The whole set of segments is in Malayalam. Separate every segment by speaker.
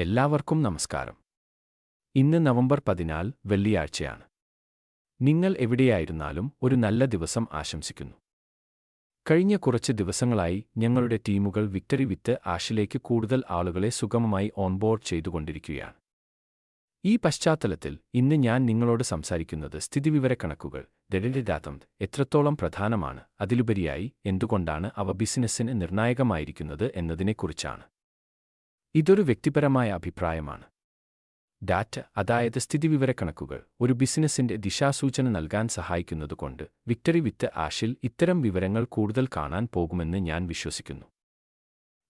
Speaker 1: എല്ലാവർക്കും നമസ്കാരം. ഇന്ന് നവംബർ പതിനാല് വെള്ളിയാഴ്ചയാണ്. നിങ്ങൾ എവിടെയായിരുന്നാലും ഒരു നല്ല ദിവസം ആശംസിക്കുന്നു. കഴിഞ്ഞ കുറച്ച് ദിവസങ്ങളായി ഞങ്ങളുടെ ടീമുകൾ വിക്ടറി വിത്ത് ആഷിലേക്ക് കൂടുതൽ ആളുകളെ സുഗമമായി ഓൺബോർഡ് ചെയ്തുകൊണ്ടിരിക്കുകയാണ്. ഈ പശ്ചാത്തലത്തിൽ ഇന്ന് ഞാൻ നിങ്ങളോട് സംസാരിക്കുന്നത് സ്ഥിതിവിവരക്കണക്കുകൾ ദരിദ്രദാതം എത്രത്തോളം പ്രധാനമാണ് അതിലുപരിയായി എന്തുകൊണ്ടാണ് അവ ബിസിനസ്സിന് നിർണായകമായിരിക്കുന്നത് എന്നതിനെക്കുറിച്ചാണ്. ഇതൊരു വ്യക്തിപരമായ അഭിപ്രായമാണ്. ഡാറ്റ അതായത് സ്ഥിതിവിവരക്കണക്കുകൾ ഒരു ബിസിനസ്സിന്റെ ദിശാസൂചന നൽകാൻ സഹായിക്കുന്നതുകൊണ്ട് വിക്ടറി വിത്ത് ആഷിൽ ഇത്തരം വിവരങ്ങൾ കൂടുതൽ കാണാൻ പോകുമെന്ന് ഞാൻ വിശ്വസിക്കുന്നു.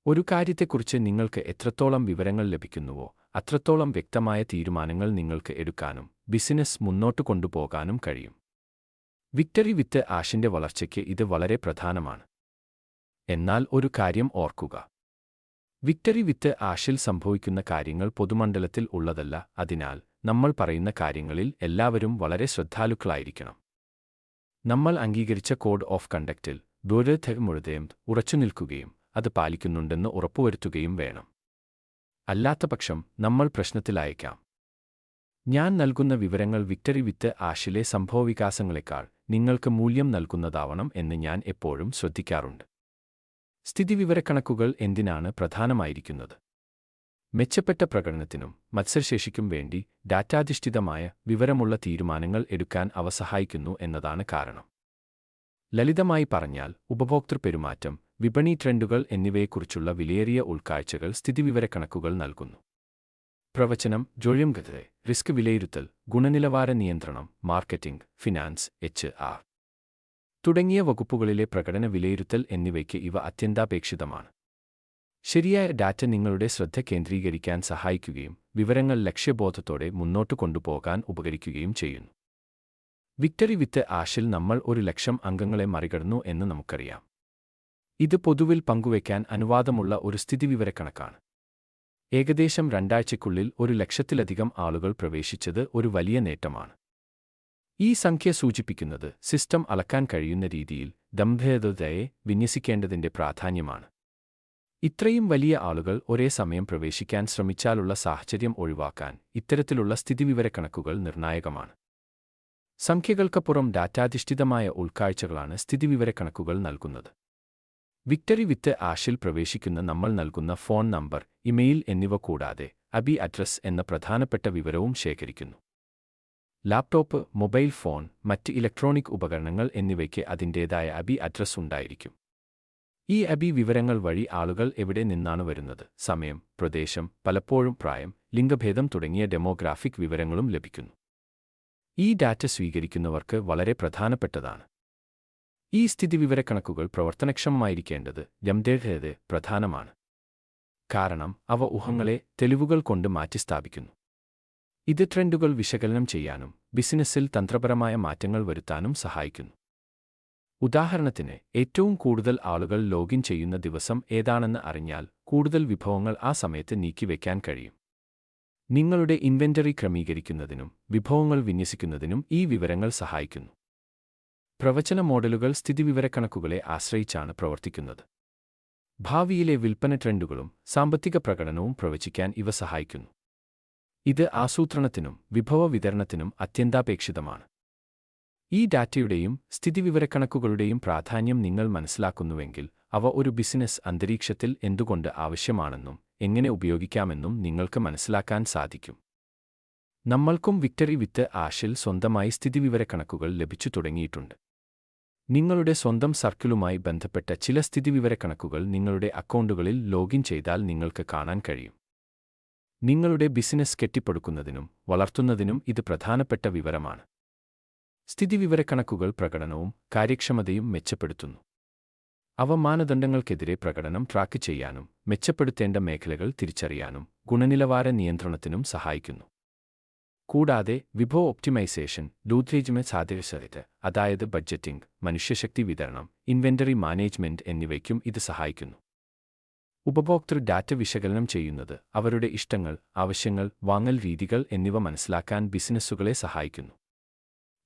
Speaker 1: ഒരു കാര്യത്തെക്കുറിച്ച് നിങ്ങൾക്ക് എത്രത്തോളം വിവരങ്ങൾ ലഭിക്കുന്നുവോ അത്രത്തോളം വ്യക്തമായ തീരുമാനങ്ങൾ നിങ്ങൾക്ക് എടുക്കാനും ബിസിനസ് മുന്നോട്ട് കൊണ്ടുപോകാനും കഴിയും. വിക്ടറി വിത്ത് ആഷിന്റെ വളർച്ചയ്ക്ക് ഇത് വളരെ പ്രധാനമാണ്. എന്നാൽ ഒരു കാര്യം ഓർക്കുക. വിക്ടറി വിത്ത് ആഷിൽ സംഭവിക്കുന്ന കാര്യങ്ങൾ പൊതുമണ്ഡലത്തിൽ ഉള്ളതല്ല അതിനാൽ നമ്മൾ പറയുന്ന കാര്യങ്ങളിൽ എല്ലാവരും വളരെ ശ്രദ്ധാലുക്കളായിരിക്കണം. നമ്മൾ അംഗീകരിച്ച കോഡ് ഓഫ് കണ്ടക്റ്റിൽ ദൂരഥമുഴുതയും ഉറച്ചുനിൽക്കുകയും അത് പാലിക്കുന്നുണ്ടെന്ന് ഉറപ്പുവരുത്തുകയും വേണം. അല്ലാത്തപക്ഷം നമ്മൾ പ്രശ്നത്തിലായേക്കാം ഞാൻ നൽകുന്ന വിവരങ്ങൾ വിക്ടറി വിത്ത് ആഷിലെ സംഭവവികാസങ്ങളെക്കാൾ നിങ്ങൾക്ക് മൂല്യം നൽകുന്നതാവണം എന്ന് ഞാൻ എപ്പോഴും ശ്രദ്ധിക്കാറുണ്ട്. സ്ഥിതിവിവരക്കണക്കുകൾ എന്തിനാണ് പ്രധാനമായിരിക്കുന്നത്? മെച്ചപ്പെട്ട പ്രകടനത്തിനും മത്സരശേഷിക്കും വേണ്ടി ഡാറ്റാധിഷ്ഠിതമായ വിവരമുള്ള തീരുമാനങ്ങൾ എടുക്കാൻ അവ സഹായിക്കുന്നു എന്നതാണ് കാരണം. ലളിതമായി പറഞ്ഞാൽ ഉപഭോക്തൃ പെരുമാറ്റം വിപണി ട്രെൻഡുകൾ എന്നിവയെക്കുറിച്ചുള്ള വിലയേറിയ ഉൾക്കാഴ്ചകൾ സ്ഥിതിവിവരക്കണക്കുകൾ നൽകുന്നു. പ്രവചനം ജോലിയും ഗതരെ റിസ്ക് വിലയിരുത്തൽ ഗുണനിലവാര നിയന്ത്രണം മാർക്കറ്റിംഗ് ഫിനാൻസ് എച്ച് ആർ. തുടങ്ങിയ വകുപ്പുകളിലെ പ്രകടന വിലയിരുത്തൽ എന്നിവയ്ക്ക് ഇവ അത്യന്താപേക്ഷിതമാണ്. ശരിയായ ഡാറ്റ നിങ്ങളുടെ ശ്രദ്ധ കേന്ദ്രീകരിക്കാൻ സഹായിക്കുകയും വിവരങ്ങൾ ലക്ഷ്യബോധത്തോടെ മുന്നോട്ട് കൊണ്ടുപോകാൻ ഉപകരിക്കുകയും ചെയ്യുന്നു. വിക്ടറി വിത്ത് ആഷിൽ നമ്മൾ ഒരു ലക്ഷം അംഗങ്ങളെ മറികടന്നു എന്ന് നമുക്കറിയാം. ഇത് പൊതുവിൽ പങ്കുവയ്ക്കാൻ അനുവാദമുള്ള ഒരു സ്ഥിതിവിവരക്കണക്കാണ്. ഏകദേശം രണ്ടാഴ്ചയ്ക്കുള്ളിൽ ഒരു ലക്ഷത്തിലധികം ആളുകൾ പ്രവേശിച്ചത് ഒരു വലിയ നേട്ടമാണ്. ഈ സംഖ്യ സൂചിപ്പിക്കുന്നത് സിസ്റ്റം അളക്കാൻ കഴിയുന്ന രീതിയിൽ ദംഭേദതയെ വിന്യസിക്കേണ്ടതിന്റെ പ്രാധാന്യമാണ്. ഇത്രയും വലിയ ആളുകൾ ഒരേ സമയം പ്രവേശിക്കാൻ ശ്രമിച്ചാലുള്ള സാഹചര്യം ഒഴിവാക്കാൻ ഇത്തരത്തിലുള്ള സ്ഥിതിവിവരക്കണക്കുകൾ നിർണായകമാണ്. സംഖ്യകൾക്കപ്പുറം ഡാറ്റാധിഷ്ഠിതമായ ഉൾക്കാഴ്ചകളാണ് സ്ഥിതിവിവരക്കണക്കുകൾ നൽകുന്നത്. വിക്ടറി വിത്ത് ആഷിൽ പ്രവേശിക്കുന്ന നമ്മൾ നൽകുന്ന ഫോൺ നമ്പർ ഇമെയിൽ എന്നിവ കൂടാതെ അബി അഡ്രസ് എന്ന പ്രധാനപ്പെട്ട വിവരവും ശേഖരിക്കുന്നു. ലാപ്ടോപ്പ് മൊബൈൽ ഫോൺ മറ്റ് ഇലക്ട്രോണിക് ഉപകരണങ്ങൾ എന്നിവയ്ക്ക് അതിന്റേതായ അബി അഡ്രസ് ഉണ്ടായിരിക്കും. ഈ അബി വിവരങ്ങൾ വഴി ആളുകൾ എവിടെ നിന്നാണ് വരുന്നത് സമയം പ്രദേശം പലപ്പോഴും പ്രായം ലിംഗഭേദം തുടങ്ങിയ ഡെമോഗ്രാഫിക് വിവരങ്ങളും ലഭിക്കുന്നു. ഈ ഡാറ്റ സ്വീകരിക്കുന്നവർക്ക് വളരെ പ്രധാനപ്പെട്ടതാണ്. ഈ സ്ഥിതിവിവരക്കണക്കുകൾ പ്രവർത്തനക്ഷമമായിരിക്കേണ്ടത് ജംദേഹേത് പ്രധാനമാണ്. കാരണം അവ ഊഹങ്ങളെ തെളിവുകൾ കൊണ്ട് മാറ്റിസ്ഥാപിക്കുന്നു. ഇത് ട്രെൻഡുകൾ വിശകലനം ചെയ്യാനും ബിസിനസ്സിൽ തന്ത്രപരമായ മാറ്റങ്ങൾ വരുത്താനും സഹായിക്കുന്നു. ഉദാഹരണത്തിന് ഏറ്റവും കൂടുതൽ ആളുകൾ ലോഗിൻ ചെയ്യുന്ന ദിവസം ഏതാണെന്ന് അറിഞ്ഞാൽ കൂടുതൽ വിഭവങ്ങൾ ആ സമയത്ത് നീക്കിവെക്കാൻ കഴിയും. നിങ്ങളുടെ ഇൻവെന്ററി ക്രമീകരിക്കുന്നതിനും വിഭവങ്ങൾ വിന്യസിക്കുന്നതിനും ഈ വിവരങ്ങൾ സഹായിക്കുന്നു. പ്രവചന മോഡലുകൾ സ്ഥിതിവിവരക്കണക്കുകളെ ആശ്രയിച്ചാണ് പ്രവർത്തിക്കുന്നത്. ഭാവിയിലെ വിൽപ്പന ട്രെൻഡുകളും സാമ്പത്തിക പ്രകടനവും പ്രവചിക്കാൻ ഇവ സഹായിക്കുന്നു. ഇത് ആസൂത്രണത്തിനും വിഭവ വിതരണത്തിനും അത്യന്താപേക്ഷിതമാണ്. ഈ ഡാറ്റയുടെയും സ്ഥിതിവിവരക്കണക്കുകളുടെയും പ്രാധാന്യം നിങ്ങൾ മനസ്സിലാക്കുന്നുവെങ്കിൽ അവ ഒരു ബിസിനസ് അന്തരീക്ഷത്തിൽ എന്തുകൊണ്ട് ആവശ്യമാണെന്നും എങ്ങനെ ഉപയോഗിക്കാമെന്നും നിങ്ങൾക്ക് മനസ്സിലാക്കാൻ സാധിക്കും. നമ്മൾക്കും വിക്ടറി വിത്ത് ആഷിൽ സ്വന്തമായി സ്ഥിതിവിവരക്കണക്കുകൾ ലഭിച്ചു തുടങ്ങിയിട്ടുണ്ട്. നിങ്ങളുടെ സ്വന്തം സർക്കിളുമായി ബന്ധപ്പെട്ട ചില സ്ഥിതിവിവരക്കണക്കുകൾ നിങ്ങളുടെ അക്കൗണ്ടുകളിൽ ലോഗിൻ ചെയ്താൽ നിങ്ങൾക്ക് കാണാൻ കഴിയും. നിങ്ങളുടെ ബിസിനസ് കെട്ടിപ്പടുക്കുന്നതിനും വളർത്തുന്നതിനും ഇത് പ്രധാനപ്പെട്ട വിവരമാണ്. സ്ഥിതിവിവരക്കണക്കുകൾ പ്രകടനവും കാര്യക്ഷമതയും മെച്ചപ്പെടുത്തുന്നു. അവ മാനദണ്ഡങ്ങൾക്കെതിരെ പ്രകടനം ട്രാക്ക് ചെയ്യാനും മെച്ചപ്പെടുത്തേണ്ട മേഖലകൾ തിരിച്ചറിയാനും ഗുണനിലവാര നിയന്ത്രണത്തിനും സഹായിക്കുന്നു. കൂടാതെ വിഭവ ഒപ്റ്റിമൈസേഷൻ ലൂത്രേജ്മെ സാധ്യത അതായത് ബഡ്ജറ്റിംഗ് മനുഷ്യശക്തി വിതരണം ഇൻവെന്ററി മാനേജ്മെന്റ് എന്നിവയ്ക്കും ഇത് സഹായിക്കുന്നു. ഉപഭോക്തൃ ഡാറ്റ വിശകലനം ചെയ്യുന്നത് അവരുടെ ഇഷ്ടങ്ങൾ ആവശ്യങ്ങൾ വാങ്ങൽ രീതികൾ എന്നിവ മനസ്സിലാക്കാൻ ബിസിനസ്സുകളെ സഹായിക്കുന്നു.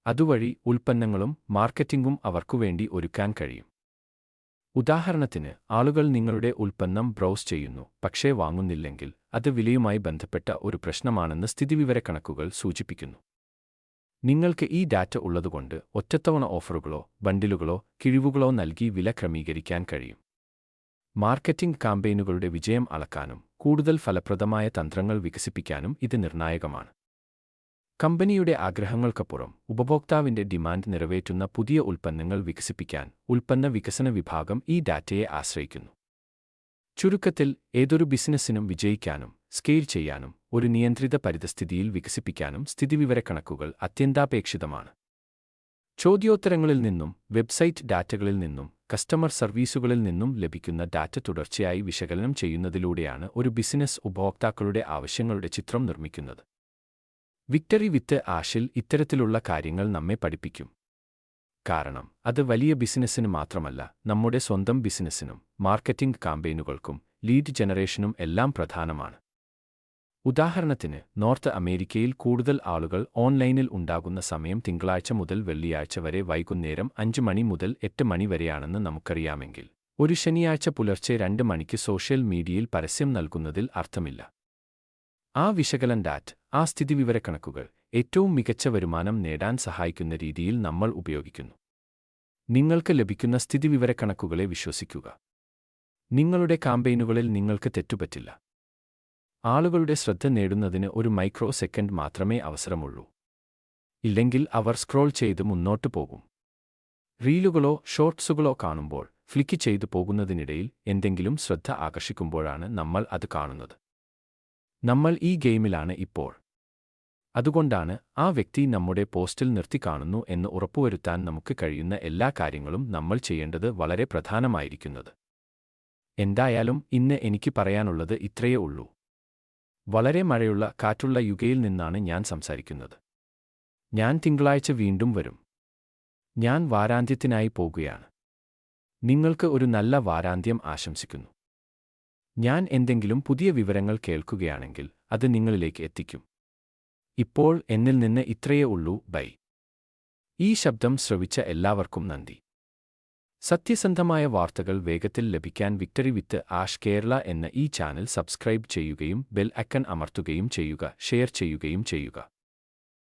Speaker 1: അതുവഴി ഉൽപ്പന്നങ്ങളും മാർക്കറ്റിംഗും അവർക്കുവേണ്ടി ഒരുക്കാൻ കഴിയും. ഉദാഹരണത്തിന് ആളുകൾ നിങ്ങളുടെ ഉൽപ്പന്നം ബ്രൗസ് ചെയ്യുന്നു പക്ഷേ വാങ്ങുന്നില്ലെങ്കിൽ അത് വിലയുമായി ബന്ധപ്പെട്ട ഒരു പ്രശ്നമാണെന്ന് സ്ഥിതിവിവരക്കണക്കുകൾ സൂചിപ്പിക്കുന്നു. നിങ്ങൾക്ക് ഈ ഡാറ്റ ഉള്ളതുകൊണ്ട് ഒറ്റത്തവണ ഓഫറുകളോ ബണ്ടിലുകളോ കിഴിവുകളോ നൽകി വില ക്രമീകരിക്കാൻ കഴിയും. മാർക്കറ്റിംഗ് കാമ്പയിനുകളുടെ വിജയം അളക്കാനും കൂടുതൽ ഫലപ്രദമായ തന്ത്രങ്ങൾ വികസിപ്പിക്കാനും ഇത് നിർണായകമാണ്. കമ്പനിയുടെ ആഗ്രഹങ്ങൾക്കപ്പുറം ഉപഭോക്താവിന്റെ ഡിമാൻഡ് നിറവേറ്റുന്ന പുതിയ ഉൽപ്പന്നങ്ങൾ വികസിപ്പിക്കാൻ ഉൽപ്പന്ന വികസന വിഭാഗം ഈ ഡാറ്റയെ ആശ്രയിക്കുന്നു. ചുരുക്കത്തിൽ ഏതൊരു ബിസിനസ്സിനും വിജയിക്കാനും സ്കെയിൽ ചെയ്യാനും ഒരു നിയന്ത്രിത പരിതസ്ഥിതിയിൽ വികസിപ്പിക്കാനും സ്ഥിതിവിവരക്കണക്കുകൾ അത്യന്താപേക്ഷിതമാണ്. ചോദ്യോത്തരങ്ങളിൽ നിന്നും വെബ്സൈറ്റ് ഡാറ്റകളിൽ നിന്നും കസ്റ്റമർ സർവീസുകളിൽ നിന്നും ലഭിക്കുന്ന ഡാറ്റ തുടർച്ചയായി വിശകലനം ചെയ്യുന്നതിലൂടെയാണ് ഒരു ബിസിനസ് ഉപഭോക്താക്കളുടെ ആവശ്യങ്ങളുടെ ചിത്രം നിർമ്മിക്കുന്നത്. വിക്ടറി വിത്ത് ആഷിൽ ഇത്തരത്തിലുള്ള കാര്യങ്ങൾ നമ്മെ പഠിപ്പിക്കും. കാരണം അത് വലിയ ബിസിനസ്സിന് മാത്രമല്ല നമ്മുടെ സ്വന്തം ബിസിനസ്സിനും മാർക്കറ്റിംഗ് കാമ്പയിനുകൾക്കും ലീഡ് ജനറേഷനും എല്ലാം പ്രധാനമാണ്. ഉദാഹരണത്തിന് നോർത്ത് അമേരിക്കയിൽ കൂടുതൽ ആളുകൾ ഓൺലൈനിൽ ഉണ്ടാകുന്ന സമയം തിങ്കളാഴ്ച മുതൽ വെള്ളിയാഴ്ച വരെ വൈകുന്നേരം അഞ്ച് മണി മുതൽ എട്ട് മണി വരെയാണെന്ന് നമുക്കറിയാമെങ്കിൽ ഒരു ശനിയാഴ്ച പുലർച്ചെ രണ്ട് മണിക്ക് സോഷ്യൽ മീഡിയയിൽ പരസ്യം നൽകുന്നതിൽ അർത്ഥമില്ല. ആ വിശകലൻ ഡാറ്റ് ആ സ്ഥിതിവിവരക്കണക്കുകൾ ഏറ്റവും മികച്ച വരുമാനം നേടാൻ സഹായിക്കുന്ന രീതിയിൽ നമ്മൾ ഉപയോഗിക്കുന്നു. നിങ്ങൾക്ക് ലഭിക്കുന്ന സ്ഥിതിവിവരക്കണക്കുകളെ വിശ്വസിക്കുക. നിങ്ങളുടെ കാമ്പയിനുകളിൽ നിങ്ങൾക്ക് തെറ്റുപറ്റില്ല. ആളുകളുടെ ശ്രദ്ധ നേടുന്നതിന് ഒരു മൈക്രോ സെക്കൻഡ് മാത്രമേ അവസരമുള്ളൂ. ഇല്ലെങ്കിൽ അവർ സ്ക്രോൾ ചെയ്ത് മുന്നോട്ട് പോകും. റീലുകളോ ഷോർട്സുകളോ കാണുമ്പോൾ ഫ്ലിക്ക് ചെയ്തു പോകുന്നതിനിടയിൽ എന്തെങ്കിലും ശ്രദ്ധ ആകർഷിക്കുമ്പോഴാണ് നമ്മൾ അത് കാണുന്നത്. നമ്മൾ ഈ ഗെയിമിലാണ് ഇപ്പോൾ. അതുകൊണ്ടാണ് ആ വ്യക്തി നമ്മുടെ പോസ്റ്റിൽ നിർത്തി കാണുന്നു എന്ന് ഉറപ്പുവരുത്താൻ നമുക്ക് കഴിയുന്ന എല്ലാ കാര്യങ്ങളും നമ്മൾ ചെയ്യേണ്ടത് വളരെ പ്രധാനമായിരിക്കുന്നത്. എന്തായാലും ഇന്ന് എനിക്ക് പറയാനുള്ളത് ഇത്രയേ ഉള്ളൂ. വളരെ മഴയുള്ള കാറ്റുള്ള യുഗയിൽ നിന്നാണ് ഞാൻ സംസാരിക്കുന്നത്. ഞാൻ തിങ്കളാഴ്ച വീണ്ടും വരും. ഞാൻ വാരാന്ത്യത്തിനായി പോകുകയാണ്. നിങ്ങൾക്ക് ഒരു നല്ല വാരാന്ത്യം ആശംസിക്കുന്നു. ഞാൻ എന്തെങ്കിലും പുതിയ വിവരങ്ങൾ കേൾക്കുകയാണെങ്കിൽ അത് നിങ്ങളിലേക്ക് എത്തിക്കും. ഇപ്പോൾ എന്നിൽ നിന്ന് ഇത്രയേ ഉള്ളൂ. ബൈ. ഈ ശബ്ദം ശ്രവിച്ച എല്ലാവർക്കും നന്ദി. സത്യസന്ധമായ വാർത്തകൾ വേഗത്തിൽ ലഭിക്കാൻ വിക്ടറി വിത്ത് ആഷ് കേരള എന്ന ഈ ചാനൽ സബ്സ്ക്രൈബ് ചെയ്യുകയും ബെൽ ഐക്കൺ അമർത്തുകയും ചെയ്യുക ഷെയർ ചെയ്യുകയും ചെയ്യുക.